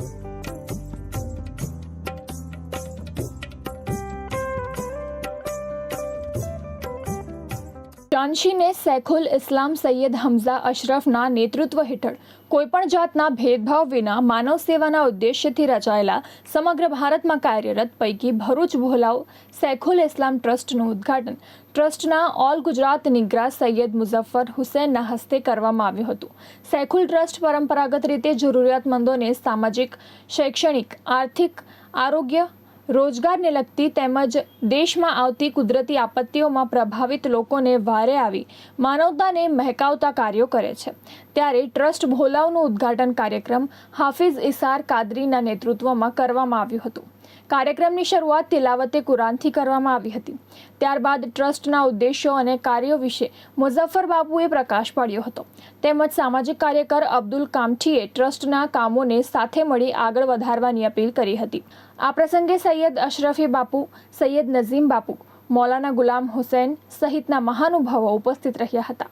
Thanks. જાનશીને સૈખુલ ઇસ્લામ સૈયદ હમઝા અશરફના નેતૃત્વ હેઠળ કોઈપણ જાતના ભેદભાવ વિના માનવ સેવાના ઉદ્દેશ્યથી રચાયેલા સમગ્ર ભારતમાં કાર્યરત પૈકી ભરૂચ ભોલાવ સૈખુલ ઇસ્લામ ટ્રસ્ટનું ઉદ્ઘાટન ટ્રસ્ટના ઓલ ગુજરાત નિગ્રા સૈયદ મુઝફ્ફર હુસૈનના હસ્તે કરવામાં આવ્યું હતું. સૈખુલ ટ્રસ્ટ પરંપરાગત રીતે જરૂરિયાતમંદોને સામાજિક, શૈક્ષણિક, આર્થિક, આરોગ્ય રોજગારને લગતી તેમજ દેશમાં આવતી કુદરતી આપત્તિઓમાં પ્રભાવિત લોકોને વારે આવી માનવતાને મહેકાવતા કાર્યો કરે છે. ત્યારે ટ્રસ્ટ ભોલાવનું ઉદ્ઘાટન કાર્યક્રમ હાફિઝ ઇસાર કાદરીના નેતૃત્વમાં કરવામાં આવ્યું હતું. કાર્યક્રમની શરૂઆત તિલાવતે કુરાનથી કરવામાં આવી હતી. ત્યારબાદ ટ્રસ્ટના ઉદ્દેશો અને કાર્યો વિશે મુઝફ્ફર બાબુએ પ્રકાશ પાડ્યો હતો. તેમજ સામાજિક કાર્યકર અબ્દુલ કામઠીએ ટ્રસ્ટના કામોને સાથે મળી આગળ વધારવાની અપીલ કરી હતી. આ પ્રસંગે સૈયદ અશરફી બાપુ, સૈયદ નઝીમ બાપુ, મૌલાના ગુલામ હુસૈન સહિતના મહાનુભાવો ઉપસ્થિત રહ્યા હતા.